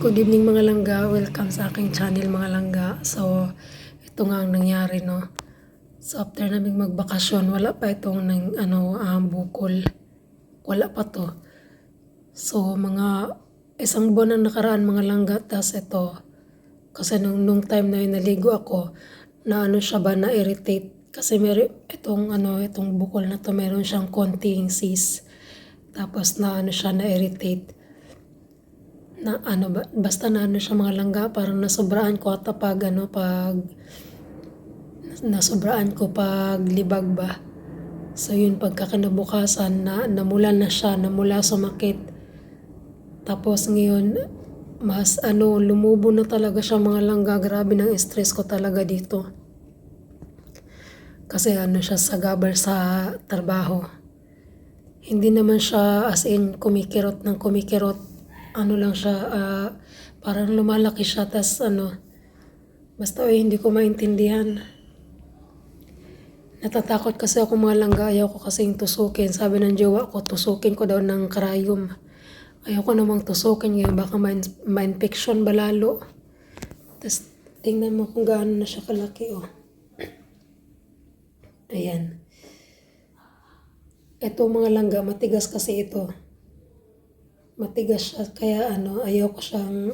Good evening mga langga, welcome sa aking channel mga langga. So, ito nga ang nangyari no. So, after naming magbakasyon, wala pa itong nang, ano, um, bukol. Wala pa to. So, mga isang buwan ang nakaraan mga langga, tas ito. Kasi nung, nung time na yun naligo ako, na ano siya ba, na-irritate. Kasi meron itong, ano, itong bukol na to, meron siyang konting cyst. Tapos na ano siya, na-irritate na ano ba, basta na ano siya mga langga, parang nasobraan ko ata pag ano, pag nasobraan ko pag libag ba. So yun, pagkakinabukasan na namula na siya, namula sumakit. Tapos ngayon, mas ano, lumubo na talaga siya mga langga, grabe ng stress ko talaga dito. Kasi ano siya sa gabar sa trabaho. Hindi naman siya as in kumikirot ng kumikirot ano lang siya, ah, parang lumalaki siya, tas ano, basta oy, hindi ko maintindihan. Natatakot kasi ako mga langga, ayaw ko kasing tusukin. Sabi ng jowa ko, tusukin ko daw ng karayom. Ayaw ko namang tusukin ngayon, baka ma- ma-infection ba lalo. Tapos, tingnan mo kung gaano na siya kalaki, oh. Ayan. Ito mga langga, matigas kasi ito matigas siya kaya ano ayaw ko siyang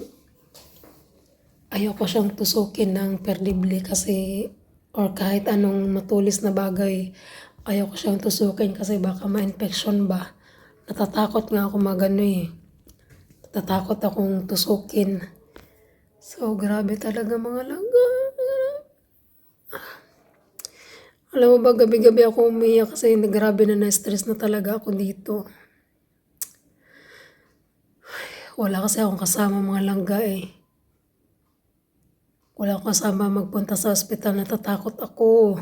ayaw ko siyang tusukin ng perdible kasi or kahit anong matulis na bagay ayaw ko siyang tusukin kasi baka ma-infection ba. Natatakot nga ako magano eh. Natatakot akong tusukin. So grabe talaga mga langga. Alam mo ba gabi-gabi ako umiyak kasi grabe na na-stress na talaga ako dito wala kasi akong kasama mga langga eh. Wala akong kasama magpunta sa ospital, natatakot ako.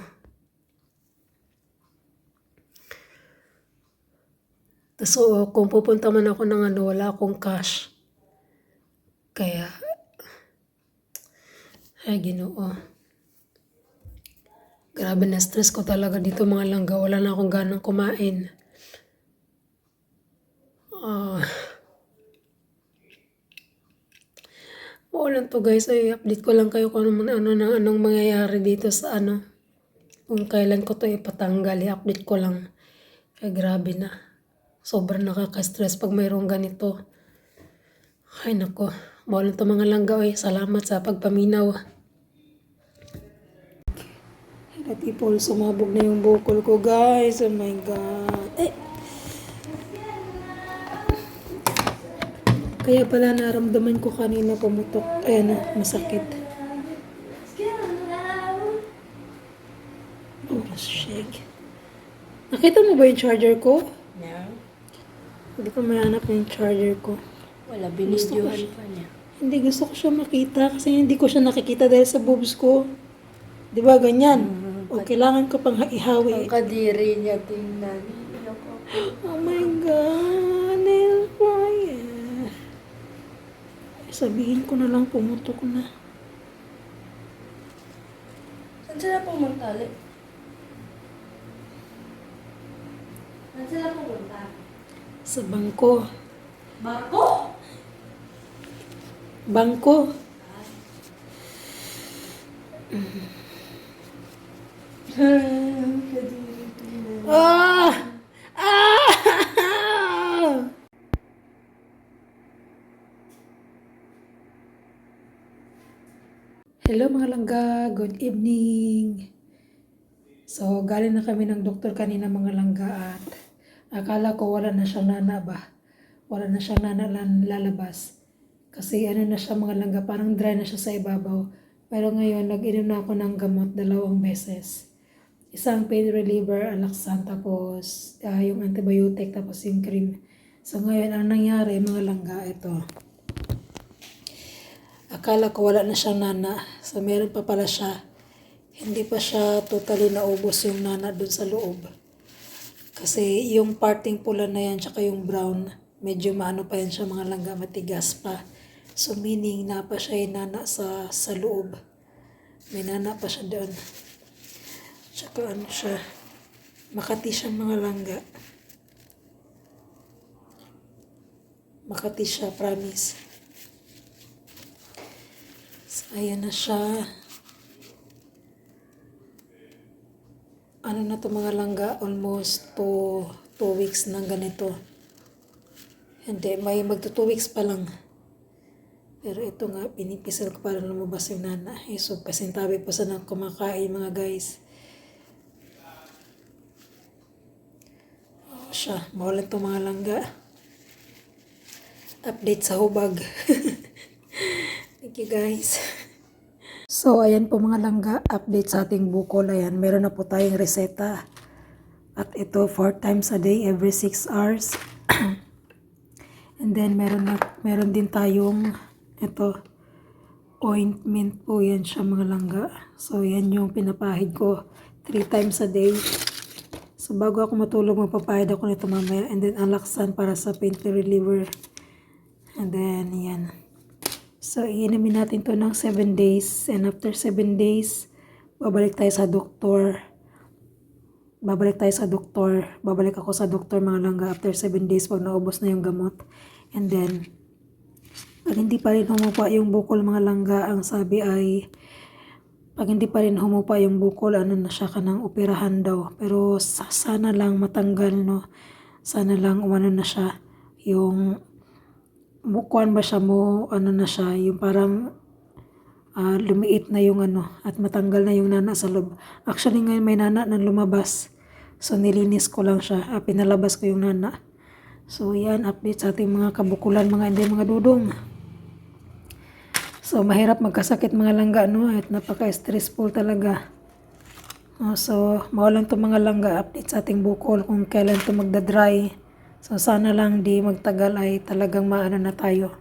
So, kung pupunta man ako ng ano, wala akong cash. Kaya, ay ginoo. Grabe na stress ko talaga dito mga langga. Wala na akong ganang kumain. Ah... Oo lang to guys, ay update ko lang kayo kung ano, ano na anong mangyayari dito sa ano. Kung kailan ko to ipatanggal, i-update ko lang. Ay grabe na. Sobrang nakaka-stress pag mayroong ganito. Ay nako, bawal to mga langga eh. Salamat sa pagpaminaw. At people, sumabog na yung bukol ko guys. Oh my God. Kaya pala naramdaman ko kanina pumutok. Ayan na, masakit. Oh, shake. Nakita mo ba yung charger ko? No. Hindi ko mahanap na yung charger ko. Wala, binidyohan pa niya. Hindi gusto ko siya makita kasi hindi ko siya nakikita dahil sa boobs ko. Di ba ganyan? O kailangan ko pang ihawi. Ang kadiri niya, tingnan. Oh my God, Sabihin ko na lang pumutok na. Saan sila pumunta ulit? Saan sila pumunta? Sa bangko. Bangko. Ang kadiri, tingnan. Ah! Ah! Hello mga langga, good evening. So, galing na kami ng doktor kanina mga langga at akala ko wala na siyang nana ba? Wala na siyang nana lalabas. Kasi ano na siya mga langga, parang dry na siya sa ibabaw. Pero ngayon, nag-inom na ako ng gamot dalawang beses. Isang pain reliever, Alaxan, tapos ah, yung antibiotic, tapos yung cream. So ngayon, ang nangyari mga langga, ito. Akala ko wala na siyang nana. So meron pa pala siya. Hindi pa siya totally naubos yung nana dun sa loob. Kasi yung parting pula na yan, tsaka yung brown, medyo maano pa yan siya mga langga, matigas pa. So meaning na pa siya yung nana sa, sa loob. May nana pa siya doon. Tsaka ano siya, Makati siya mga langga. Makati siya, promise. Ayan na siya. Ano na to mga langga? Almost to 2 weeks na ganito. Hindi, may magto 2 weeks pa lang. Pero ito nga, pinipisil ko para lumabas yung nana. Eh, so, pasintabi po sa nang kumakain mga guys. Oh, siya, mawalan to mga langga. Update sa hubag. Thank you guys. So, ayan po mga langga, update sa ating bukol. Ayan, meron na po tayong reseta. At ito, 4 times a day, every 6 hours. And then, meron, na, meron din tayong, ito, ointment po yan siya mga langga. So, yan yung pinapahid ko 3 times a day. So, bago ako matulog, magpapahid ako nito mamaya. And then, alaksan para sa pain reliever. And then, yan. So, iinumin natin to ng 7 days. And after 7 days, babalik tayo sa doktor. Babalik tayo sa doktor. Babalik ako sa doktor mga langga after 7 days pag naubos na yung gamot. And then, pag hindi pa rin humupa yung bukol mga langga, ang sabi ay, pag hindi pa rin humupa yung bukol, ano na siya ka ng operahan daw. Pero sa- sana lang matanggal, no? Sana lang umano na siya. Yung mukuan ba siya mo, ano na siya, yung parang ah, lumiit na yung ano, at matanggal na yung nana sa loob. Actually ngayon may nana na lumabas. So nilinis ko lang siya, ah, pinalabas ko yung nana. So yan, update sa ating mga kabukulan, mga hindi, mga dudong. So mahirap magkasakit mga langga, no? At napaka-stressful talaga. Ah, so, mawalan to mga langga update sa ating bukol kung kailan to magda-dry. So, sana lang di magtagal ay talagang maano na tayo.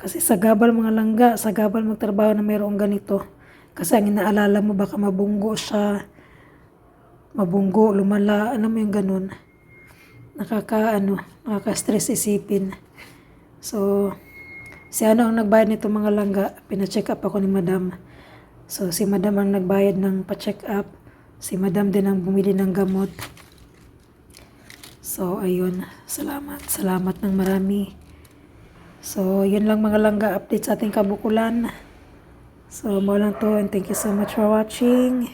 Kasi sa gabal mga langga, sa gabal magtrabaho na mayroong ganito. Kasi ang inaalala mo baka mabunggo siya, mabunggo, lumala, alam mo yung ganun. Nakaka, ano, nakaka-stress isipin. So, si ano ang nagbayad nito mga langga, pina-check up ako ni madam. So, si madam ang nagbayad ng pa-check up. Si madam din ang bumili ng gamot. So, ayun. Salamat. Salamat ng marami. So, yun lang mga langga update sa ating kabukulan. So, mo lang to and thank you so much for watching.